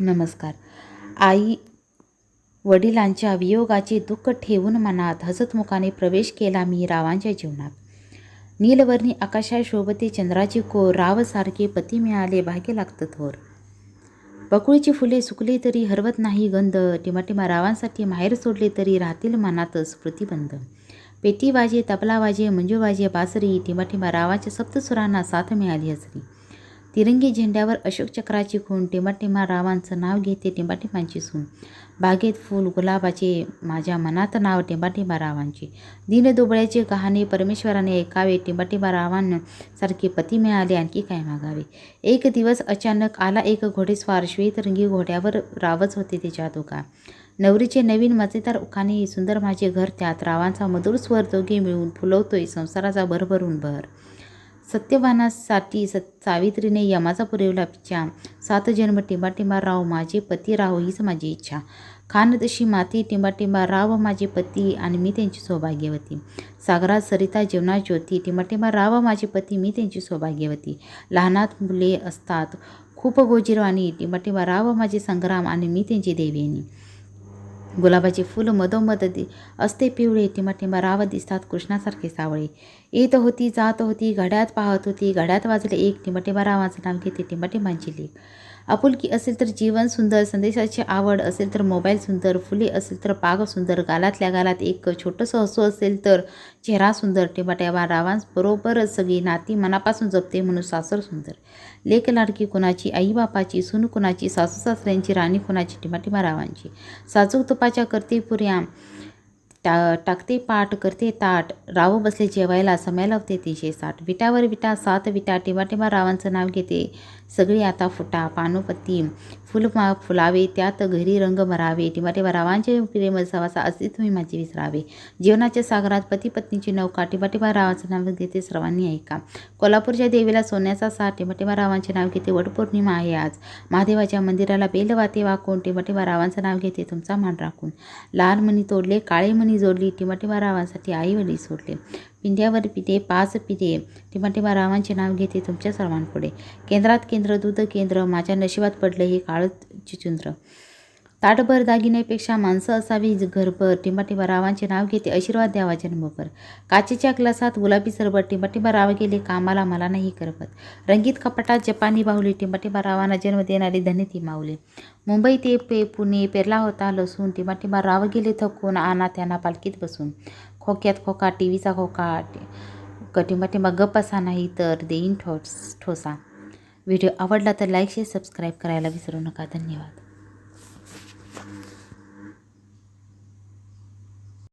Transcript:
नमस्कार. आई वडिलांच्या वियोगाचे दुःख ठेवून मनात हसतमुखाने प्रवेश केला मी रावांच्या जीवनात. नीलवर्णी आकाशाशोभते चंद्राची कोर रावसारखे पती मिळाले भाग्य लागतं थोर. बकुळीची फुले सुकली तरी हरवत नाही गंध टिमाटिमा रावांसाठी माहेर सोडले तरी राहतील मनात स्मृतिबंध पेटी वाजे तबला वाजे मंजू वाजे बासरी टिमाटिमा रावाच्या सप्तसुरांना साथ मिळाली हसरी तिरंगी झेंड्यावर अशोक चक्राची खूण टिंबाटिंबा रावांचं नाव घेते टिंबाटिंबांची सून. बागेत फूल गुलाबाचे माझ्या मनात नाव टिंबाटिंबा रावांचे. दीनदुबळ्याचे कहाणी परमेश्वराने ऐकावे टिंबाटिंबा रावांसारखे पती मिळाले आणखी काय मागावे? एक दिवस अचानक आला एक घोडेस्वार श्वेतरंगी घोड्यावर रावच होते त्याच्या दुका नवरीचे नवीन मजेदार उखाणे सुंदर माझे घर त्यात रावांचा मधुर स्वर दोघे मिळून फुलवतोय संसाराचा भरभरून भर. सत्यवानासाठी सत सावित्रीने यमाचा पुरवला पिच्छा सात जन्म टिंबाटिंबा राव माझे पती राव हीच माझी इच्छा. खान तशी माती टिंबाटिंबा राव माझे पती आणि मी त्यांची सौभाग्यवती. सागरात सरिता जीवना ज्योती टिंबाटिंबा राव माझे पती मी त्यांची सौभाग्यवती. लहानात मुले असतात खूप गोजीरवाणी टिंबाटिंबा राव माझे संग्राम आणि मी त्यांची देवीनी. गुलाबाचे फुलं मधोमध दि असते पिवळे टिंबाटिंबा राव दिसतात कृष्णासारखे सावळे. येत होती जात होती घड्यात पाहत होती घड्यात वाजले एक टिंबाटिंबा रावाचं नाम घेते टिंबाटिंबांची लेख. आपुलकी असेल तर जीवन सुंदर संदेशाची आवड असेल तर मोबाईल सुंदर फुले असेल तर पाग सुंदर गालातल्या गालात एक छोटंसं हसू असेल तर चेहरा सुंदर टिंबाट्याबा रावांबरोबरच सगळी नाती मनापासून जपते म्हणून सासर सुंदर. लेक लाडकी कुणाची आईबापाची सून कुणाची सासू सासऱ्यांची राणी कुणाची टिमाटिमा रावांची. साजूक तुपाच्या करते पुऱ्या टा टाकते पाठ करते ताट. राव बसले जेवायला समय लावते तिचे साठ. विटावर विटा सात विटा टिंबाटिंबा रावांचं नाव घेते. सगळी आता फुटा पानोपत्ती फुल मा फुलावे त्यात घरी रंग मरावे टिंबाटिंबा रावांचे प्रेम सवासा असे तुम्ही माझे विसरावे. जीवनाच्या सागरात पती पत्नीची नौका टिंबाटिंबा रावांचं नाव घेते सर्वांनी ऐका. कोल्हापूरच्या देवीला सोन्याचा साठ टिंबाटिंबा रावांचे नाव घेते वटपौर्णिमा आहे आज. महादेवाच्या मंदिराला बेल वाते वाकून टिंबाटिंबा रावांचं नाव घेते तुमचा मान राखून. लाल मणी तोडले काळे मणी जोडली टिंबाटिंबा रावांसाठी आई वडील सोडले. पिंड्यावर पिते पाच पिते. टिंबाटिंबा रावांचे नाव घेते तुमच्या सर्वांपुढे. केंद्रात केंद्र दूध केंद्र माझ्या नशिबात पडलं हे काळं चिचुंद्र. ताटभर दागिन्यापेक्षा माणसं असावी घरभर. टिंबाटिंबा रावांचे नाव घेते आशीर्वाद द्यावा जन्मभर. काचेच्या ग्लासात गुलाबी सरबत टिंबाटिंबा राव गेले कामाला मला नाही करपत. रंगीत कपाटात जपानी बाहुली टिंबाटिंबा रावांना जन्म देणारी धनिती माऊली. मुंबई ते पे पुणे पेरला होता लसून टिंबाटिंबा राव गेले थकून आणा त्यांना पालखीत बसून. खोक्यात खोका टी व्हीचा खोका टिंबाटिंबा गप असा नाही तर देईन ठोस ठोसा. व्हिडिओ आवडला तर लाईक शेअर सबस्क्राईब करायला विसरू नका. धन्यवाद.